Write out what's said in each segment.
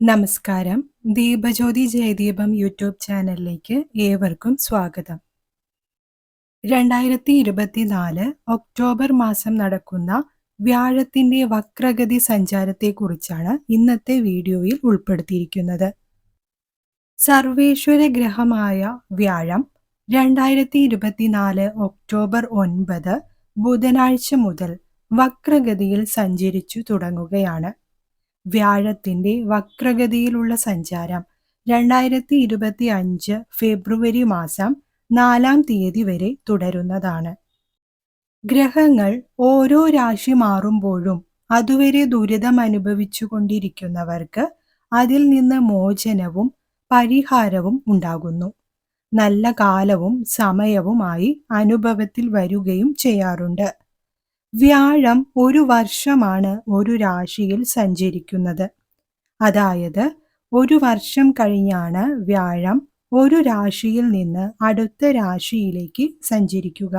നമസ്കാരം. ദീപജ്യോതി ജയദീപം യൂട്യൂബ് ചാനലിലേക്ക് ഏവർക്കും സ്വാഗതം. രണ്ടായിരത്തി ഇരുപത്തിനാല് ഒക്ടോബർ മാസം നടക്കുന്ന വ്യാഴത്തിന്റെ വക്രഗതി സഞ്ചാരത്തെക്കുറിച്ചാണ് ഇന്നത്തെ വീഡിയോയിൽ ഉൾപ്പെടുത്തിയിരിക്കുന്നത്. സർവേശ്വര ഗ്രഹമായ വ്യാഴം രണ്ടായിരത്തി ഇരുപത്തിനാല് ഒക്ടോബർ ഒൻപത് ബുധനാഴ്ച മുതൽ വക്രഗതിയിൽ സഞ്ചരിച്ചു തുടങ്ങുകയാണ്. വ്യാഴത്തിന്റെ വക്രഗതിയിലുള്ള സഞ്ചാരം. രണ്ടായിരത്തി ഇരുപത്തി അഞ്ച് ഫെബ്രുവരി മാസം നാലാം തീയതി വരെ തുടരുന്നതാണ്. ഗ്രഹങ്ങൾ ഓരോ രാശി മാറുമ്പോഴും അതുവരെ ദുരിതം അനുഭവിച്ചു കൊണ്ടിരിക്കുന്നവർക്ക് അതിൽ നിന്ന് മോചനവും പരിഹാരവും ഉണ്ടാകുന്നു. നല്ല കാലവും സമയവുമായി അനുഭവത്തിൽ വരികയും ചെയ്യാറുണ്ട്. വ്യാഴം ഒരു വർഷമാണ് ഒരു രാശിയിൽ സഞ്ചരിക്കുന്നത്. അതായത് ഒരു വർഷം കഴിഞ്ഞാണ് വ്യാഴം ഒരു രാശിയിൽ നിന്ന് അടുത്ത രാശിയിലേക്ക് സഞ്ചരിക്കുക.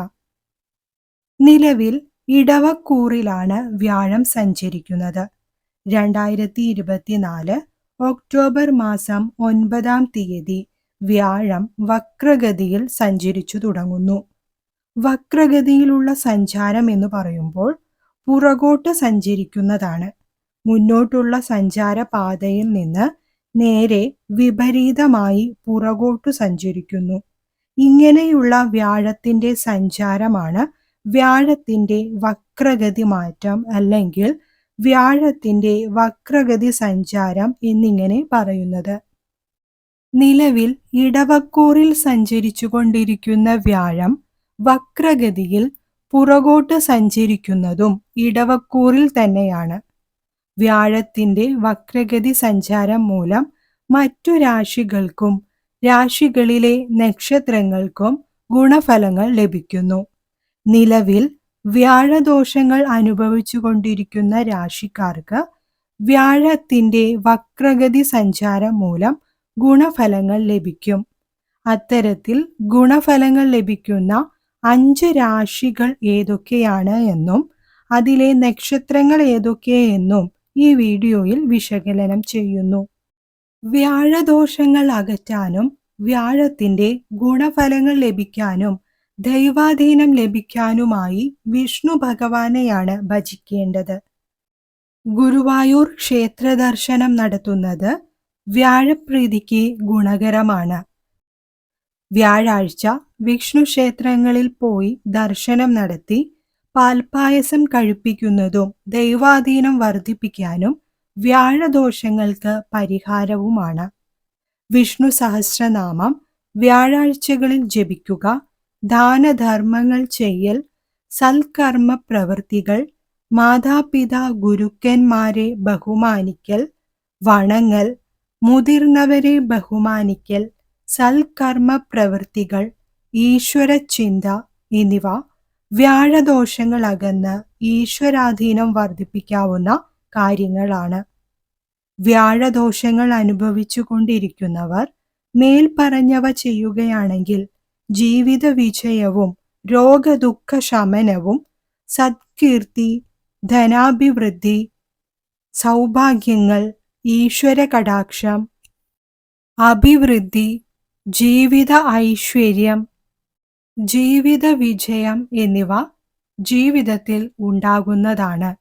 നിലവിൽ ഇടവക്കൂറിലാണ് വ്യാഴം സഞ്ചരിക്കുന്നത്. രണ്ടായിരത്തി ഇരുപത്തിനാല് ഒക്ടോബർ മാസം ഒൻപതാം തീയതി വ്യാഴം വക്രഗതിയിൽ സഞ്ചരിച്ചു തുടങ്ങുന്നു. വക്രഗതിയിലുള്ള സഞ്ചാരം എന്ന് പറയുമ്പോൾ പുറകോട്ട് സഞ്ചരിക്കുന്നതാണ്. മുന്നോട്ടുള്ള സഞ്ചാര പാതയിൽ നിന്ന് നേരെ വിപരീതമായി പുറകോട്ടു സഞ്ചരിക്കുന്നു. ഇങ്ങനെയുള്ള വ്യാഴത്തിന്റെ സഞ്ചാരമാണ് വ്യാഴത്തിന്റെ വക്രഗതി മാറ്റം അല്ലെങ്കിൽ വ്യാഴത്തിന്റെ വക്രഗതി സഞ്ചാരം എന്നിങ്ങനെ പറയുന്നത്. നിലവിൽ ഇടവക്കൂറിൽ സഞ്ചരിച്ചു കൊണ്ടിരിക്കുന്ന വ്യാഴം വക്രഗതിയിൽ പുറകോട്ട് സഞ്ചരിക്കുന്നതും ഇടവക്കൂറിൽ തന്നെയാണ്. വ്യാഴത്തിന്റെ വക്രഗതി സഞ്ചാരം മൂലം മറ്റു രാശികൾക്കും രാശികളിലെ നക്ഷത്രങ്ങൾക്കും ഗുണഫലങ്ങൾ ലഭിക്കുന്നു. നിലവിൽ വ്യാഴദോഷങ്ങൾ അനുഭവിച്ചുകൊണ്ടിരിക്കുന്ന രാശിക്കാർക്ക് വ്യാഴത്തിന്റെ വക്രഗതി സഞ്ചാരം മൂലം ഗുണഫലങ്ങൾ ലഭിക്കും. അത്തരത്തിൽ ഗുണഫലങ്ങൾ ലഭിക്കുന്ന അഞ്ച് രാശികൾ ഏതൊക്കെയാണ് എന്നും അതിലെ നക്ഷത്രങ്ങൾ ഏതൊക്കെയെന്നും ഈ വീഡിയോയിൽ വിശകലനം ചെയ്യുന്നു. വ്യാഴദോഷങ്ങൾ അകറ്റാനും വ്യാഴത്തിന്റെ ഗുണഫലങ്ങൾ ലഭിക്കാനും ദൈവാധീനം ലഭിക്കാനുമായി വിഷ്ണു ഭഗവാനെയാണ് ഭജിക്കേണ്ടത്. ഗുരുവായൂർ ക്ഷേത്ര ദർശനം നടത്തുന്നത് വ്യാഴപ്രീതിക്ക് ഗുണകരമാണ്. വ്യാഴാഴ്ച വിഷ്ണു ക്ഷേത്രങ്ങളിൽ പോയി ദർശനം നടത്തി പാൽപായസം കഴിപ്പിക്കുന്നതും ദൈവാധീനം വർദ്ധിപ്പിക്കാനും വ്യാഴദോഷങ്ങൾക്ക് പരിഹാരവുമാണ്. വിഷ്ണു സഹസ്രനാമം വ്യാഴാഴ്ചകളിൽ ജപിക്കുക ദാനധർമ്മങ്ങൾ ചെയ്യൽ സൽക്കർമ്മ പ്രവൃത്തികൾ മാതാപിതാ ഗുരുക്കന്മാരെ ബഹുമാനിക്കൽ വണങ്ങൽ മുതിർന്നവരെ ബഹുമാനിക്കൽ സൽക്കർമ്മ പ്രവൃത്തികൾ ഈശ്വരചിന്ത എന്നിവ വ്യാഴദോഷങ്ങൾ അകന്ന് ഈശ്വരാധീനം വർദ്ധിപ്പിക്കാവുന്ന കാര്യങ്ങളാണ്. വ്യാഴദോഷങ്ങൾ അനുഭവിച്ചു കൊണ്ടിരിക്കുന്നവർ മേൽപ്പറഞ്ഞവ ചെയ്യുകയാണെങ്കിൽ ജീവിത വിജയവും രോഗദുഃഖ ശമനവും സത്കീർത്തി ധനാഭിവൃദ്ധി സൗഭാഗ്യങ്ങൾ ഈശ്വര കടാക്ഷം അഭിവൃദ്ധി ജീവിത ഐശ്വര്യം ജീവിത വിജയം എന്നിവ ജീവിതത്തിൽ ഉണ്ടാകുന്നതാണ്.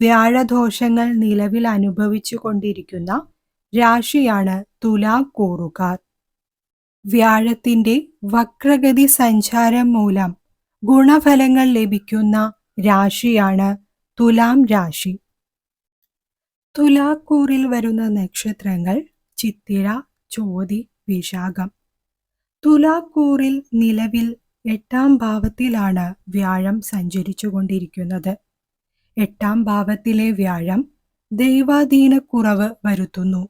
വ്യാഴദോഷങ്ങൾ നിലവിൽ അനുഭവിച്ചു കൊണ്ടിരിക്കുന്ന രാശിയാണ് തുലാക്കൂറുകാർ വ്യാഴത്തിന്റെ വക്രഗതി സഞ്ചാരം മൂലം ഗുണഫലങ്ങൾ ലഭിക്കുന്ന രാശിയാണ് തുലാം രാശി. തുലാക്കൂറിൽ വരുന്ന നക്ഷത്രങ്ങൾ ചിത്തിര ചോതി വിശാഖം. തുലാക്കൂറിൽ നിലവിൽ എട്ടാം ഭാവത്തിലാണ് വ്യാഴം സഞ്ചരിച്ചുകൊണ്ടിരിക്കുന്നത്. എട്ടാം ഭാവത്തിലെ വ്യാഴം ദൈവാധീനക്കുറവ് വരുത്തുന്നു.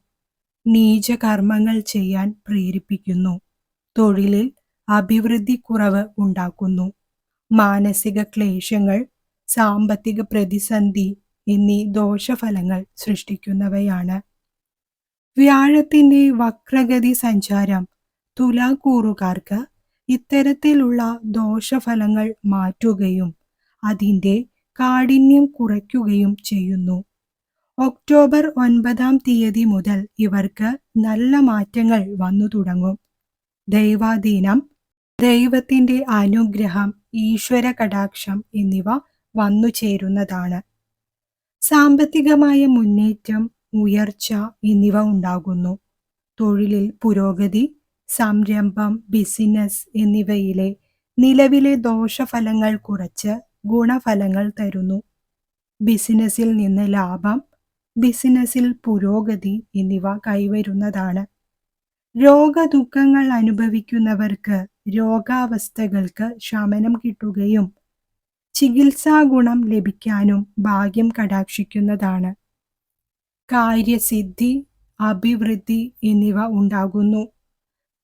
നീചകർമ്മങ്ങൾ ചെയ്യാൻ പ്രേരിപ്പിക്കുന്നു. തൊഴിലിൽ അഭിവൃദ്ധി കുറവ് ഉണ്ടാക്കുന്നു. മാനസിക ക്ലേശങ്ങൾ സാമ്പത്തിക പ്രതിസന്ധി എന്നീ ദോഷഫലങ്ങൾ സൃഷ്ടിക്കുന്നവയാണ്. വ്യാഴത്തിന്റെ വക്രഗതി സഞ്ചാരം തുലാക്കൂറുകാർക്ക് ഇത്തരത്തിലുള്ള ദോഷഫലങ്ങൾ മാറ്റുകയും അതിന്റെ കാഠിന്യം കുറയ്ക്കുകയും ചെയ്യുന്നു. ഒക്ടോബർ ഒൻപതാം തീയതി മുതൽ ഇവർക്ക് നല്ല മാറ്റങ്ങൾ വന്നു തുടങ്ങും. ദൈവാധീനം ദൈവത്തിന്റെ അനുഗ്രഹം ഈശ്വര കടാക്ഷം എന്നിവ വന്നു ചേരുന്നതാണ്. സാമ്പത്തികമായ മുന്നേറ്റം ഉയർച്ച എന്നിവ ഉണ്ടാകുന്നു. തൊഴിലിൽ പുരോഗതി സംരംഭം ബിസിനസ് എന്നിവയിലെ നിലവിലെ ദോഷഫലങ്ങൾ കുറച്ച് ഗുണഫലങ്ങൾ തരുന്നു. ബിസിനസ്സിൽ നിന്ന് ലാഭം ബിസിനസ്സിൽ പുരോഗതി എന്നിവ കൈവരുന്നതാണ്. രോഗദുഃഖങ്ങൾ അനുഭവിക്കുന്നവർക്ക് രോഗാവസ്ഥകൾക്ക് ശമനം കിട്ടുകയും ചികിത്സാ ഗുണം ലഭിക്കാനും ഭാഗ്യം കടാക്ഷിക്കുന്നതാണ്. കാര്യസിദ്ധി അഭിവൃദ്ധി എന്നിവ ഉണ്ടാകുന്നു.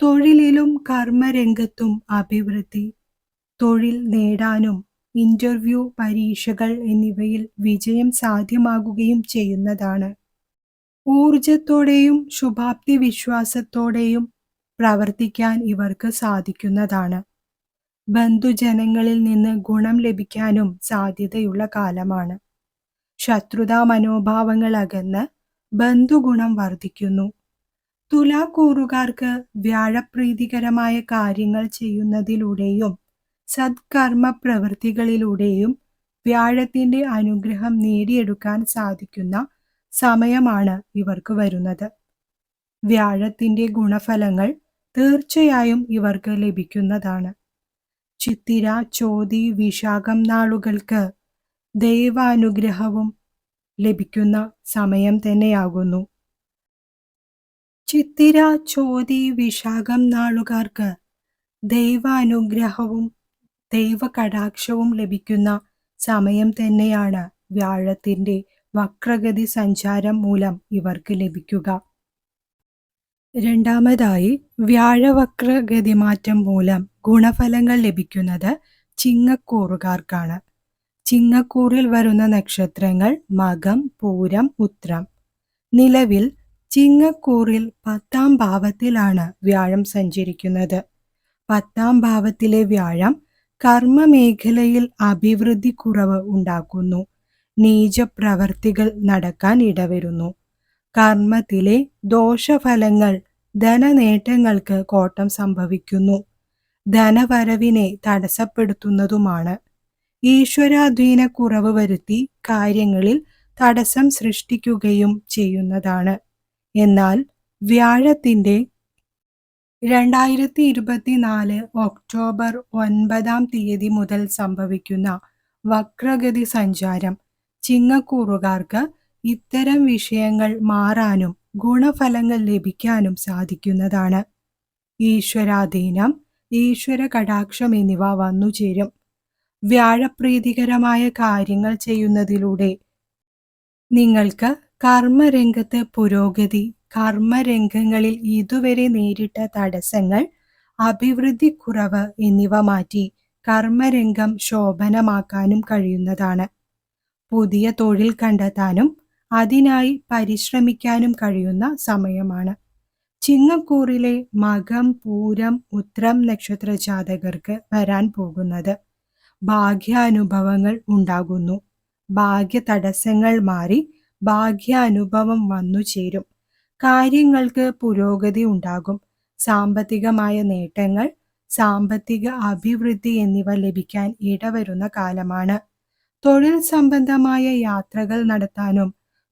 തൊഴിലിലും കർമ്മരംഗത്തും അഭിവൃദ്ധി തൊഴിൽ നേടാനും ഇന്റർവ്യൂ പരീക്ഷകൾ എന്നിവയിൽ വിജയം സാധ്യമാകുകയും ചെയ്യുന്നതാണ്. ഊർജത്തോടെയും ശുഭാപ്തി വിശ്വാസത്തോടെയും പ്രവർത്തിക്കാൻ ഇവർക്ക് സാധിക്കുന്നതാണ്. ബന്ധുജനങ്ങളിൽ നിന്ന് ഗുണം ലഭിക്കാനും സാധ്യതയുള്ള കാലമാണ്. ശത്രുതാ മനോഭാവങ്ങൾ അകന്ന് ബന്ധുഗുണം വർദ്ധിക്കുന്നു. തുലാക്കൂറുകാർക്ക് വ്യാഴപ്രീതികരമായ കാര്യങ്ങൾ ചെയ്യുന്നതിലൂടെയും സത്കർമ്മ പ്രവൃത്തികളിലൂടെയും വ്യാഴത്തിന്റെ അനുഗ്രഹം നേടിയെടുക്കാൻ സാധിക്കുന്ന സമയമാണ് ഇവർക്ക് വരുന്നത്. വ്യാഴത്തിന്റെ ഗുണഫലങ്ങൾ തീർച്ചയായും ഇവർക്ക് ലഭിക്കുന്നതാണ്. ചിത്തിര ചോതി വിശാഖം നാളുകൾക്ക് ദൈവാനുഗ്രഹവും ലഭിക്കുന്ന സമയം തന്നെയാകുന്നു. ചിത്തിര ചോതി വിശാഖം നാളുകാർക്ക് ദൈവാനുഗ്രഹവും ദൈവ കടാക്ഷവും ലഭിക്കുന്ന സമയം തന്നെയാണ് വ്യാഴത്തിന്റെ വക്രഗതി സഞ്ചാരം മൂലം ഇവർക്ക് ലഭിക്കുക. രണ്ടാമതായി വ്യാഴവക്രഗതി മാറ്റം മൂലം ഗുണഫലങ്ങൾ ലഭിക്കുന്നത് ചിങ്ങക്കൂറുകാർക്കാണ്. ചിങ്ങക്കൂറിൽ വരുന്ന നക്ഷത്രങ്ങൾ മകം പൂരം ഉത്രം. നിലവിൽ ചിങ്ങക്കൂറിൽ പത്താം ഭാവത്തിലാണ് വ്യാഴം സഞ്ചരിക്കുന്നത്. പത്താം ഭാവത്തിലെ വ്യാഴം കർമ്മമേഖലയിൽ അഭിവൃദ്ധി കുറവ് ഉണ്ടാക്കുന്നു. നീചപ്രവർത്തികൾ നടക്കാൻ ഇടവരുന്നു. കർമ്മത്തിലെ ദോഷഫലങ്ങൾ ധനനേട്ടങ്ങൾക്ക് കോട്ടം സംഭവിക്കുന്നു. ധനവരവിനെ തടസ്സപ്പെടുത്തുന്നതുമാണ്. ഈശ്വരാധീന കുറവ് വരുത്തി കാര്യങ്ങളിൽ തടസ്സം സൃഷ്ടിക്കുകയും ചെയ്യുന്നതാണ്. എന്നാൽ വ്യാഴത്തിന്റെ രണ്ടായിരത്തി ഇരുപത്തിനാല് ഒക്ടോബർ ഒൻപതാം തീയതി മുതൽ സംഭവിക്കുന്ന വക്രഗതി സഞ്ചാരം ചിങ്ങക്കൂറുകാർക്ക് ഇത്തരം വിഷയങ്ങൾ മാറാനും ഗുണഫലങ്ങൾ ലഭിക്കാനും സാധിക്കുന്നതാണ്. ഈശ്വരാധീനം ഈശ്വര കടാക്ഷം എന്നിവ വന്നുചേരും. വ്യാഴപ്രീതികരമായ കാര്യങ്ങൾ ചെയ്യുന്നതിലൂടെ നിങ്ങൾക്ക് കർമ്മരംഗത്ത് പുരോഗതി. കർമ്മരംഗങ്ങളിൽ ഇതുവരെ നേരിട്ട തടസ്സങ്ങൾ അഭിവൃദ്ധി കുറവ് എന്നിവ മാറ്റി കർമ്മരംഗം ശോഭനമാക്കാനും കഴിയുന്നതാണ്. പുതിയ തൊഴിൽ കണ്ടെത്താനും അതിനായി പരിശ്രമിക്കാനും കഴിയുന്ന സമയമാണ്. ചിങ്ങക്കൂറിലെ മകം പൂരം ഉത്രം നക്ഷത്ര ജാതകർക്ക് വരാൻ പോകുന്നത്. ഭാഗ്യാനുഭവങ്ങൾ ഉണ്ടാകുന്നു. ഭാഗ്യ തടസ്സങ്ങൾ മാറി ഭാഗ്യാനുഭവം വന്നു ചേരും. കാര്യങ്ങൾക്ക് പുരോഗതി ഉണ്ടാകും. സാമ്പത്തികമായ നേട്ടങ്ങൾ സാമ്പത്തിക അഭിവൃദ്ധി എന്നിവ ലഭിക്കാൻ ഇടവരുന്ന കാലമാണ്. തൊഴിൽ സംബന്ധമായ യാത്രകൾ നടത്താനും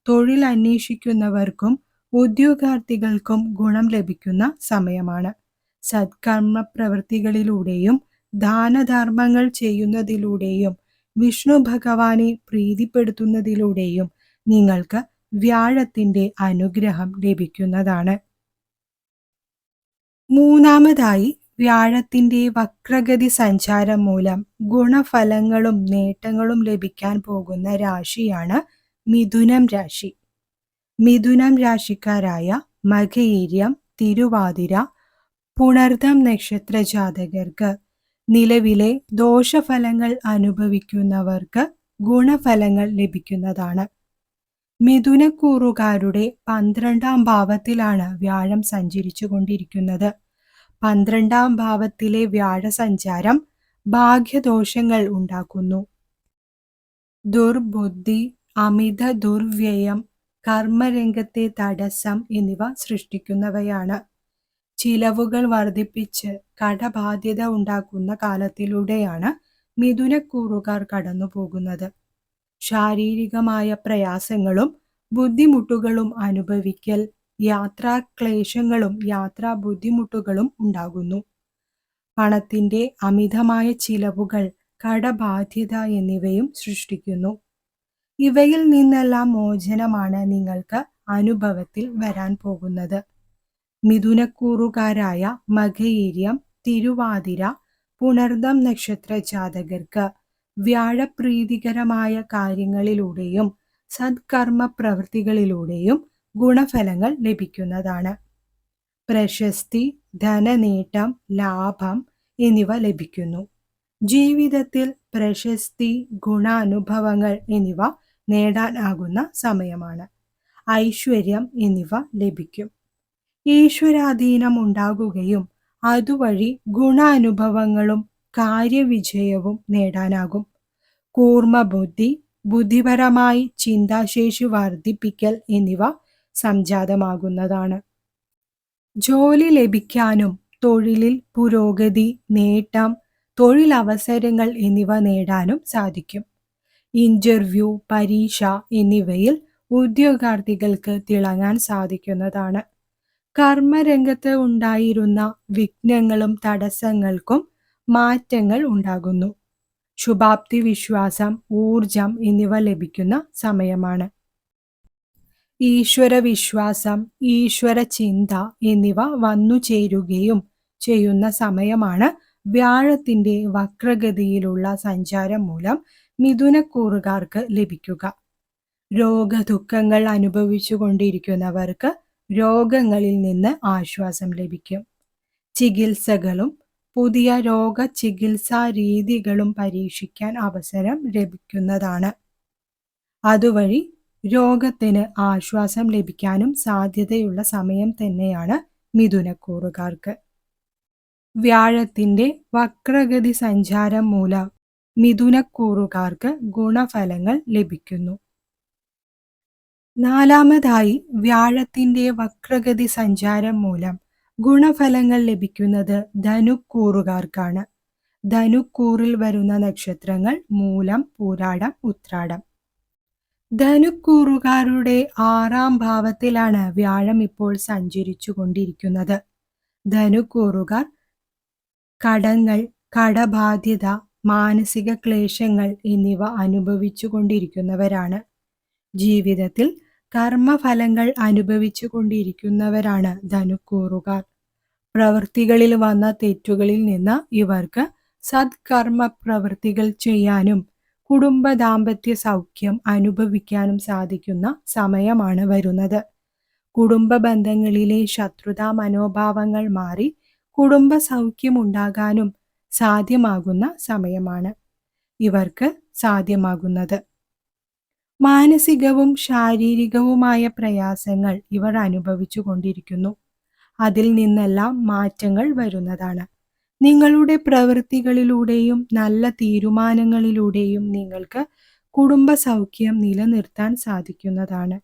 തൊഴിൽ അന്വേഷിക്കുന്നവർക്കും ഉദ്യോഗാർത്ഥികൾക്കും ഗുണം ലഭിക്കുന്ന സമയമാണ്. സത്കർമ്മ പ്രവൃത്തികളിലൂടെയും ദാനധർമ്മങ്ങൾ ചെയ്യുന്നതിലൂടെയും വിഷ്ണു ഭഗവാനെ പ്രീതിപ്പെടുത്തുന്നതിലൂടെയും നിങ്ങൾക്ക് വ്യാഴത്തിന്റെ അനുഗ്രഹം ലഭിക്കുന്നതാണ്. മൂന്നാമതായി വ്യാഴത്തിന്റെ വക്രഗതി സഞ്ചാരം മൂലം ഗുണഫലങ്ങളും നേട്ടങ്ങളും ലഭിക്കാൻ പോകുന്ന രാശിയാണ് മിഥുനം രാശി. മിഥുനം രാശിക്കാരായ മകയീര്യം തിരുവാതിര പുണർദം നക്ഷത്ര ജാതകർക്ക് നിലവിലെ ദോഷഫലങ്ങൾ അനുഭവിക്കുന്നവർക്ക് ഗുണഫലങ്ങൾ ലഭിക്കുന്നതാണ്. മിഥുനക്കൂറുകാരുടെ പന്ത്രണ്ടാം ഭാവത്തിലാണ് വ്യാഴം സഞ്ചരിച്ചു കൊണ്ടിരിക്കുന്നത് പന്ത്രണ്ടാം ഭാവത്തിലെ വ്യാഴസഞ്ചാരം ഭാഗ്യദോഷങ്ങൾ ഉണ്ടാക്കുന്നു. ദുർബുദ്ധി അമിത ദുർവ്യയം കർമ്മരംഗത്തെ തടസ്സം എന്നിവ സൃഷ്ടിക്കുന്നവയാണ്. ചിലവുകൾ വർദ്ധിപ്പിച്ച് കടബാധ്യത ഉണ്ടാക്കുന്ന കാലത്തിലൂടെയാണ് മിഥുനക്കൂറുകാർ കടന്നു പോകുന്നത് ശാരീരികമായ പ്രയാസങ്ങളും ബുദ്ധിമുട്ടുകളും അനുഭവിക്കൽ യാത്രാക്ലേശങ്ങളും യാത്രാ ബുദ്ധിമുട്ടുകളും ഉണ്ടാകുന്നു. പണത്തിന്റെ അമിതമായ ചിലവുകൾ കടബാധ്യത എന്നിവയും സൃഷ്ടിക്കുന്നു. ഇവയിൽ നിന്നെല്ലാം മോചനമാണ് നിങ്ങൾക്ക് അനുഭവത്തിൽ വരാൻ പോകുന്നത്. മിഥുനക്കൂറുകാരായ മകയീര്യം തിരുവാതിര പുണർദം നക്ഷത്ര ജാതകർക്ക് വ്യാഴപ്രീതികരമായ കാര്യങ്ങളിലൂടെയും സത്കർമ്മ പ്രവൃത്തികളിലൂടെയും ഗുണഫലങ്ങൾ ലഭിക്കുന്നതാണ്. പ്രശസ്തി ധനനേട്ടം ലാഭം എന്നിവ ലഭിക്കുന്നു. ജീവിതത്തിൽ പ്രശസ്തി ഗുണാനുഭവങ്ങൾ എന്നിവ നേടാനാകുന്ന സമയമാണ്. ഐശ്വര്യം എന്നിവ ലഭിക്കും. ഈശ്വരാധീനം ഉണ്ടാകുകയും അതുവഴി ഗുണാനുഭവങ്ങളും കാര്യവിജയവും നേടാനാകും. കൂർമ്മബുദ്ധി ബുദ്ധിപരമായി ചിന്താശേഷി വർദ്ധിപ്പിക്കൽ എന്നിവ സംജാതമാകുന്നതാണ്. ജോലി ലഭിക്കാനും തൊഴിലിൽ പുരോഗതി നേട്ടം തൊഴിലവസരങ്ങൾ എന്നിവ നേടാനും സാധിക്കും. ഇന്റർവ്യൂ പരീക്ഷ എന്നിവയിൽ ഉദ്യോഗാർത്ഥികൾക്ക് തിളങ്ങാൻ സാധിക്കുന്നതാണ്. കർമ്മരംഗത്ത് ഉണ്ടായിരുന്ന വിഘ്നങ്ങളും തടസ്സങ്ങൾക്കും മാറ്റങ്ങൾ ഉണ്ടാകുന്നു. ശുഭാപ്തി വിശ്വാസം ഊർജം എന്നിവ ലഭിക്കുന്ന സമയമാണ്. ഈശ്വര വിശ്വാസം ഈശ്വര ചിന്ത എന്നിവ വന്നു ചേരുകയും ചെയ്യുന്ന സമയമാണ് വ്യാഴത്തിന്റെ വക്രഗതിയിലുള്ള സഞ്ചാരം മൂലം മിഥുനക്കൂറുകാർക്ക് ലഭിക്കുക. രോഗദുഃഖങ്ങൾ അനുഭവിച്ചു കൊണ്ടിരിക്കുന്നവർക്ക് രോഗങ്ങളിൽ നിന്ന് ആശ്വാസം ലഭിക്കും. ചികിത്സകളും പുതിയ രോഗ ചികിത്സാ രീതികളും പരീക്ഷിക്കാൻ അവസരം ലഭിക്കുന്നതാണ്. അതുവഴി രോഗത്തിന് ആശ്വാസം ലഭിക്കാനും സാധ്യതയുള്ള സമയം തന്നെയാണ് മിഥുനക്കൂറുകാർക്ക് വ്യാഴത്തിന്റെ വക്രഗതി സഞ്ചാരം മൂലം മിഥുനക്കൂറുകാർക്ക് ഗുണഫലങ്ങൾ ലഭിക്കുന്നു. നാലാമതായി വ്യാഴത്തിന്റെ വക്രഗതി സഞ്ചാരം മൂലം ഗുണഫലങ്ങൾ ലഭിക്കുന്നത് ധനുക്കൂറുകാർക്കാണ്. ധനുക്കൂറിൽ വരുന്ന നക്ഷത്രങ്ങൾ മൂലം പൂരാടം ഉത്രാടം. ധനുക്കൂറുകാരുടെ ആറാം ഭാവത്തിലാണ് വ്യാഴം ഇപ്പോൾ സഞ്ചരിച്ചു കൊണ്ടിരിക്കുന്നത് ധനുക്കൂറുകാർ കടങ്ങൾ കടബാധ്യത മാനസിക ക്ലേശങ്ങൾ എന്നിവ അനുഭവിച്ചു കൊണ്ടിരിക്കുന്നവരാണ് ജീവിതത്തിൽ കർമ്മഫലങ്ങൾ അനുഭവിച്ചു കൊണ്ടിരിക്കുന്നവരാണ് ധനുക്കൂറുകാർ. പ്രവൃത്തികളിൽ വന്ന തെറ്റുകളിൽ നിന്ന് ഇവർക്ക് സത്കർമ്മ പ്രവൃത്തികൾ ചെയ്യാനും കുടുംബ ദാമ്പത്യ സൗഖ്യം അനുഭവിക്കാനും സാധിക്കുന്ന സമയമാണ് വരുന്നത്. കുടുംബ ബന്ധങ്ങളിലെ ശത്രുതാ മനോഭാവങ്ങൾ മാറി കുടുംബ സൗഖ്യം ഉണ്ടാകാനും സാധ്യമാകുന്ന സമയമാണ് ഇവർക്ക് സാധ്യമാകുന്നത്. മാനസികവും ശാരീരികവുമായ പ്രയാസങ്ങൾ ഇവർ അനുഭവിച്ചു കൊണ്ടിരിക്കുന്നു. അതിൽ നിന്നെല്ലാം മാറ്റങ്ങൾ വരുന്നതാണ്. നിങ്ങളുടെ പ്രവൃത്തികളിലൂടെയും നല്ല തീരുമാനങ്ങളിലൂടെയും നിങ്ങൾക്ക് കുടുംബ സൗഖ്യം നിലനിർത്താൻ സാധിക്കുന്നതാണ്.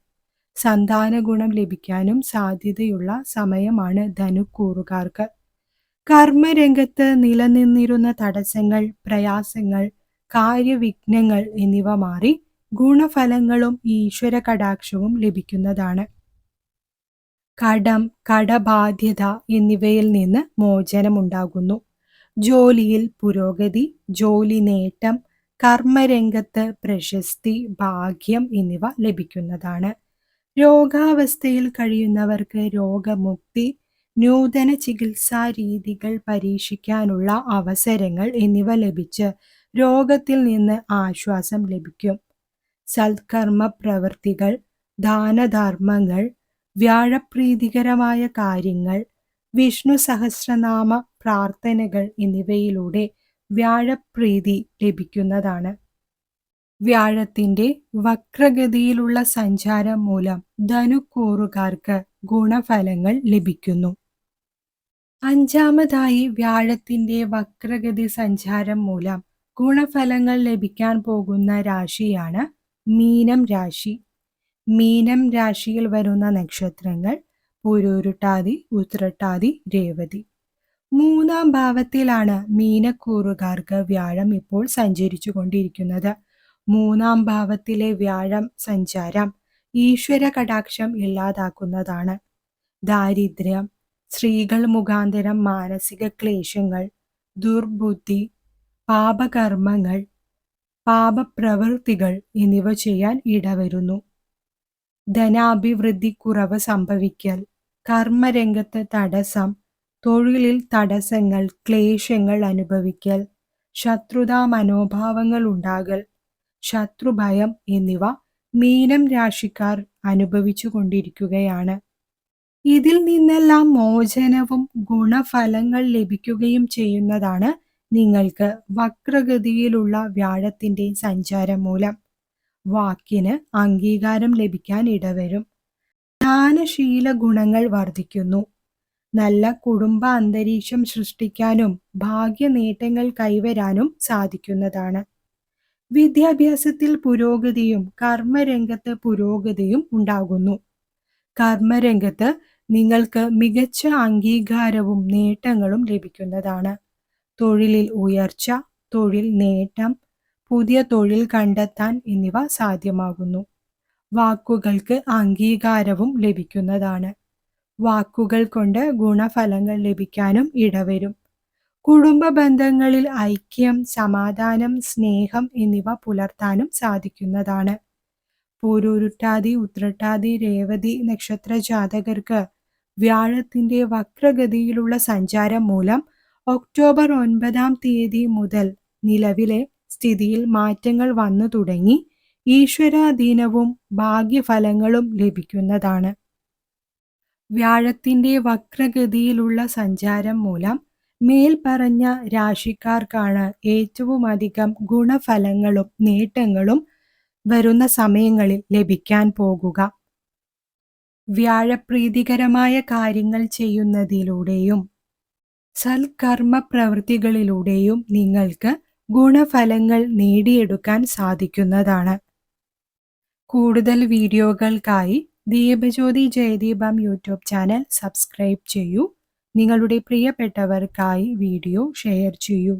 സന്താന ഗുണം ലഭിക്കാനും സാധ്യതയുള്ള സമയമാണ് ധനുക്കൂറുകാർക്ക്. കർമ്മരംഗത്ത് നിലനിന്നിരുന്ന തടസ്സങ്ങൾ പ്രയാസങ്ങൾ കാര്യവിഘ്നങ്ങൾ എന്നിവ മാറി ഗുണഫലങ്ങളും ഈശ്വര കടാക്ഷവും ലഭിക്കുന്നതാണ്. കടം കടബാധ്യത എന്നിവയിൽ നിന്ന് മോചനമുണ്ടാകുന്നു. ജോലിയിൽ പുരോഗതി ജോലി നേട്ടം കർമ്മരംഗത്ത് പ്രശസ്തി ഭാഗ്യം എന്നിവ ലഭിക്കുന്നതാണ്. രോഗാവസ്ഥയിൽ കഴിയുന്നവർക്ക് രോഗമുക്തി നൂതന ചികിത്സാ രീതികൾ പരീക്ഷിക്കാനുള്ള അവസരങ്ങൾ എന്നിവ ലഭിച്ച് രോഗത്തിൽ നിന്ന് ആശ്വാസം ലഭിക്കും. സൽക്കർമ്മ പ്രവൃത്തികൾ ദാനധർമ്മങ്ങൾ വ്യാഴപ്രീതികരമായ കാര്യങ്ങൾ വിഷ്ണു സഹസ്രനാമ പ്രാർത്ഥനകൾ എന്നിവയിലൂടെ വ്യാഴപ്രീതി ലഭിക്കുന്നതാണ്. വ്യാഴത്തിന്റെ വക്രഗതിയിലുള്ള സഞ്ചാരം മൂലം ധനുക്കൂറുകാർക്ക് ഗുണഫലങ്ങൾ ലഭിക്കുന്നു. അഞ്ചാമതായി വ്യാഴത്തിന്റെ വക്രഗതി സഞ്ചാരം മൂലം ഗുണഫലങ്ങൾ ലഭിക്കാൻ പോകുന്ന രാശിയാണ് മീനം രാശി. മീനം രാശിയിൽ വരുന്ന നക്ഷത്രങ്ങൾ പൂരൂരുട്ടാതി ഉത്രട്ടാതി രേവതി. മൂന്നാം ഭാവത്തിലാണ് മീനക്കൂറുകാർക്ക് വ്യാഴം ഇപ്പോൾ സഞ്ചരിച്ചു കൊണ്ടിരിക്കുന്നത് മൂന്നാം ഭാവത്തിലെ വ്യാഴം സഞ്ചാരം ഈശ്വര കടാക്ഷം ഇല്ലാതാക്കുന്നതാണ്. ദാരിദ്ര്യം സ്ത്രീകൾ മുഖാന്തരം മാനസിക ക്ലേശങ്ങൾ ദുർബുദ്ധി പാപകർമ്മങ്ങൾ പാപപ്രവൃത്തികൾ എന്നിവ ചെയ്യാൻ ഇടവരുന്നു. ധനാഭിവൃദ്ധി കുറവ് സംഭവിക്കൽ കർമ്മരംഗത്ത് തടസ്സം തൊഴിലിൽ തടസ്സങ്ങൾ ക്ലേശങ്ങൾ അനുഭവിക്കൽ ശത്രുതാ മനോഭാവങ്ങൾ ഉണ്ടാകൽ ശത്രുഭയം എന്നിവ മീനം രാശിക്കാർ അനുഭവിച്ചു കൊണ്ടിരിക്കുകയാണ്. ഇതിൽ നിന്നെല്ലാം മോചനവും ഗുണഫലങ്ങൾ ലഭിക്കുകയും ചെയ്യുന്നതാണ് നിങ്ങൾക്ക് വക്രഗതിയിലുള്ള വ്യാഴത്തിന്റെ സഞ്ചാരം മൂലം വാക്കിന് അംഗീകാരം ലഭിക്കാൻ ഇടവരും. ദാനശീല ഗുണങ്ങൾ വർദ്ധിക്കുന്നു. നല്ല കുടുംബ അന്തരീക്ഷം സൃഷ്ടിക്കാനും ഭാഗ്യ നേട്ടങ്ങൾ കൈവരാനും സാധിക്കുന്നതാണ്. വിദ്യാഭ്യാസത്തിൽ പുരോഗതിയും കർമ്മരംഗത്ത് പുരോഗതിയും ഉണ്ടാകുന്നു. കർമ്മരംഗത്ത് നിങ്ങൾക്ക് മികച്ച അംഗീകാരവും നേട്ടങ്ങളും ലഭിക്കുന്നതാണ്. തൊഴിലിൽ ഉയർച്ച തൊഴിൽ നേട്ടം പുതിയ തൊഴിൽ കണ്ടെത്താൻ എന്നിവ സാധ്യമാകുന്നു. വാക്കുകൾക്ക് അംഗീകാരവും ലഭിക്കുന്നതാണ്. വാക്കുകൾ കൊണ്ട് ഗുണഫലങ്ങൾ ലഭിക്കാനും ഇടവരും. കുടുംബ ബന്ധങ്ങളിൽ ഐക്യം സമാധാനം സ്നേഹം എന്നിവ പുലർത്താനും സാധിക്കുന്നതാണ്. പൂരൂരുട്ടാതി ഉത്രട്ടാതി രേവതി നക്ഷത്ര ജാതകർക്ക് വ്യാഴത്തിന്റെ വക്രഗതിയിലുള്ള സഞ്ചാരം മൂലം ഒക്ടോബർ ഒൻപതാം തീയതി മുതൽ നിലവിലെ സ്ഥിതിയിൽ മാറ്റങ്ങൾ വന്നു തുടങ്ങി ഈശ്വരാധീനവും ഭാഗ്യഫലങ്ങളും ലഭിക്കുന്നതാണ്. വ്യാഴത്തിന്റെ വക്രഗതിയിലുള്ള സഞ്ചാരം മൂലം മേൽപ്പറഞ്ഞ രാശിക്കാർക്കാണ് ഏറ്റവും അധികം ഗുണഫലങ്ങളും നേട്ടങ്ങളും വരുന്ന സമയങ്ങളിൽ ലഭിക്കാൻ പോകുക. വ്യാഴപ്രീതികരമായ കാര്യങ്ങൾ ചെയ്യുന്നതിലൂടെയും സൽക്കർമ്മ പ്രവൃത്തികളിലൂടെയും നിങ്ങൾക്ക് ഗുണഫലങ്ങൾ നേടിയെടുക്കാൻ സാധിക്കുന്നതാണ്. കൂടുതൽ വീഡിയോകൾക്കായി Deepajyothi Jayadeepam YouTube channel subscribe ചെയ്യൂ. നിങ്ങളുടെ പ്രിയപ്പെട്ടവർക്കായി വീഡിയോ ഷെയർ ചെയ്യൂ.